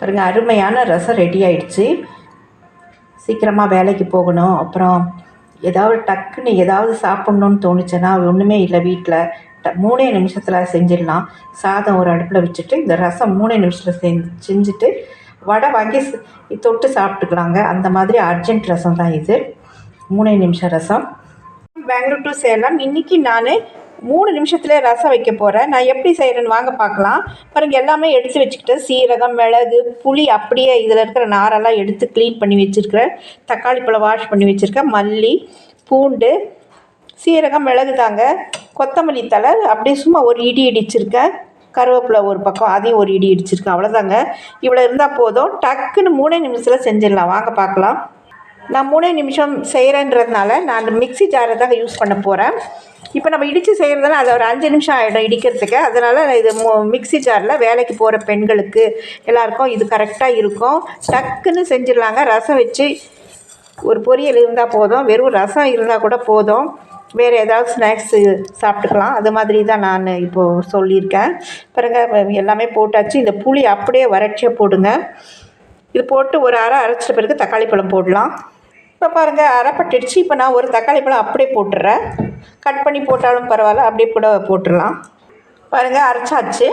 பாருங்கள் அருமையான ரசம் ரெடி ஆயிடுச்சு. சீக்கிரமாக வேலைக்கு போகணும். அப்புறம் ஏதாவது டக்குன்னு ஏதாவது சாப்பிட்ணுன்னு தோணுச்சுன்னா ஒன்றுமே இல்லை வீட்டில் ட மூணே நிமிஷத்தில் செஞ்சிடலாம். சாதம் ஒரு அடுப்பில் வச்சுட்டு இந்த ரசம் மூணே நிமிஷத்தில் செஞ்சு செஞ்சுட்டு வடை வாங்கி தொட்டு சாப்பிட்டுக்கலாங்க. அந்த மாதிரி அர்ஜென்ட் ரசம் தான் இது. மூணே நிமிஷம் ரசம். பெங்களூர் டு சேலம் இன்றைக்கி நான் மூணு நிமிஷத்தில் ரசம் வைக்க போகிறேன் நான் எப்படி செய்கிறேன்னு வாங்க பார்க்கலாம். பாருங்க எல்லாமே எடுத்து வச்சுக்கிட்டு சீரகம் மிளகு புளி அப்படியே இதில் இருக்கிற நாரெல்லாம் எடுத்து க்ளீன் பண்ணி வச்சுருக்கிறேன். தக்காளி பழம் வாஷ் பண்ணி வச்சுருக்கேன். மல்லி பூண்டு சீரகம் மிளகு தாங்க. கொத்தமல்லி தழை அப்படியே சும்மா ஒரு இடி இடிச்சிருக்கேன். கருவேப்பிலை ஒரு பக்கம் அதையும் ஒரு இடி இடிச்சிருக்கேன். அவ்வளோதாங்க இவ்வளோ இருந்தால் போதும். டக்குன்னு மூணே நிமிஷத்தில் செஞ்சிடலாம். வாங்க பார்க்கலாம். நான் மூணே நிமிஷம் செய்கிறேன்றதுனால நான் அந்த மிக்ஸி ஜாரை தாங்க யூஸ் பண்ண போகிறேன் இப்போ நம்ம இடித்து செய்கிறதுனா அது ஒரு அஞ்சு நிமிஷம் ஆகிடும் இடிக்கிறதுக்கு. அதனால் இது மிக்சி மிக்ஸி ஜாரில் வேலைக்கு போகிற பெண்களுக்கு எல்லாருக்கும் இது கரெக்டாக இருக்கும். டக்குன்னு செஞ்சிடலாங்க. ரசம் வச்சு ஒரு பொரியல் இருந்தால் போதும். வெறும் ரசம் இருந்தால் கூட போதும். வேறு ஏதாவது ஸ்நாக்ஸு சாப்பிட்டுக்கலாம். அது மாதிரி தான் நான் இப்போது சொல்லியிருக்கேன். பாருங்க எல்லாமே போட்டாச்சு. இந்த புளி அப்படியே வறட்சியாக போடுங்க. இது போட்டு ஒரு அரை அரைச்சிட்ட பிறகு தக்காளி பழம் போடலாம். இப்போ பாருங்கள் அரைப்பட்டுடுச்சு. இப்போ நான் ஒரு தக்காளி பழம் அப்படியே போட்டுடுறேன் கட் பண்ணி போட்டாலும் பரவாயில்ல அப்படியே கூட போட்டுடலாம். பாருங்கள் அரைச்சாச்சு.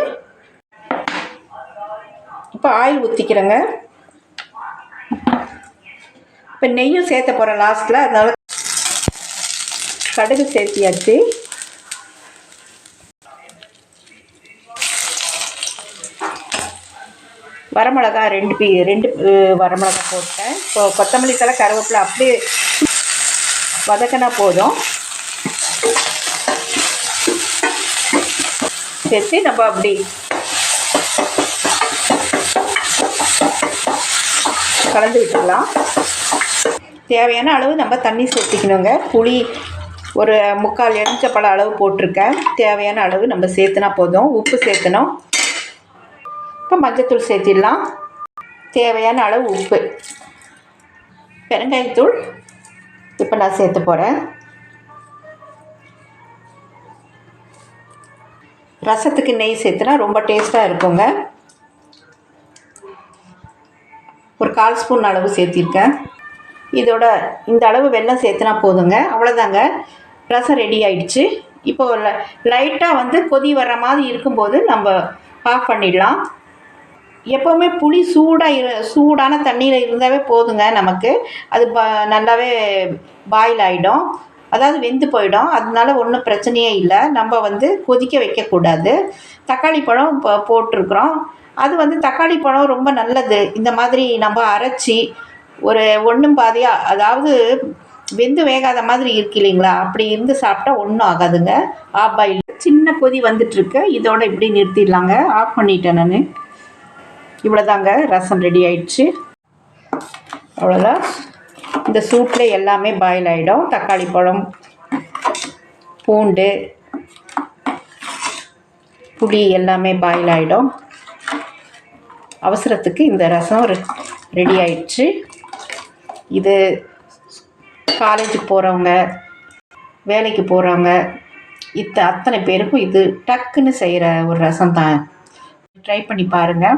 இப்போ ஆயில் ஊற்றிக்கிறேங்க இப்போ நெய்யும் சேர்த்த போகிறேன் லாஸ்ட்டில் அதனால் கடுகு சேர்த்தியாச்சு. வரமிளகா ரெண்டு பீ ரெண்டு வரமிளகா போட்டேன். இப்போ கொத்தமல்லி தலை கருவேப்பிலை அப்படியே வதக்கினா போதும். சேர்த்து நம்ம அப்படி கலந்து விட்டுக்கலாம். தேவையான அளவு நம்ம தண்ணி சேர்த்திக்கணுங்க. புளி ஒரு முக்கால் எலுமிச்சப்பழ அளவு போட்டிருக்கேன். தேவையான அளவு நம்ம சேர்த்துனா போதும். உப்பு சேர்த்தணும். இப்போ மஞ்சத்தூள் சேர்த்திடலாம். தேவையான அளவு உப்பு. பெருங்காயத்தூள் இப்போ நான் சேர்த்து போகிறேன் ரசத்துக்கு நெய் சேர்த்துனா ரொம்ப டேஸ்ட்டாக இருக்குங்க. ஒரு கால் ஸ்பூன் அளவு சேர்த்திருக்கேன். இதோட இந்த அளவு வெள்ளம் சேர்த்துனா போதுங்க. அவ்வளோதாங்க ரசம் ரெடி ஆயிடுச்சு. இப்போ லைட்டாக வந்து கொதி வர்ற மாதிரி இருக்கும்போது நம்ம ஆஃப் பண்ணிடலாம். எப்போவுமே புளி சூடாக இரு சூடான தண்ணியில் இருந்தாவே போதுங்க நமக்கு. அது ப நல்லாவே பாயில் ஆகிடும் அதாவது வெந்து போயிடும். அதனால ஒன்றும் பிரச்சனையே இல்லை. நம்ம வந்து கொதிக்க வைக்கக்கூடாது. தக்காளி பழம் இப்போ போட்டிருக்குறோம். அது வந்து தக்காளி பழம் ரொம்ப நல்லது. இந்த மாதிரி நம்ம அரைச்சி ஒரு ஒன்றும் பாதியாக அதாவது வெந்து வேகாத மாதிரி இருக்கு இல்லைங்களா? அப்படி இருந்து சாப்பிட்டா ஒன்றும் ஆகாதுங்க. ஆஃப் பாயில் சின்ன கொதி வந்துட்டுருக்கு. இதோட இப்படி நிறுத்திடலாங்க. ஆஃப் பண்ணிட்டேன் நான். இவ்வளோதாங்க ரசம் ரெடி ஆயிடுச்சு. அவ்வளோதான் இந்த சூட்டில் எல்லாமே பாயில் ஆகிடும் தக்காளி பழம் பூண்டு புளி எல்லாமே பாயில் ஆகிடும் அவசரத்துக்கு இந்த ரசம் ரெடி ஆயிடுச்சு. இது காலேஜுக்கு போகிறவங்க வேலைக்கு போகிறவங்க இத்த அத்தனை பேருக்கும் இது டக்குன்னு செய்கிற ஒரு ரசம் தான் ட்ரை பண்ணி பாருங்கள்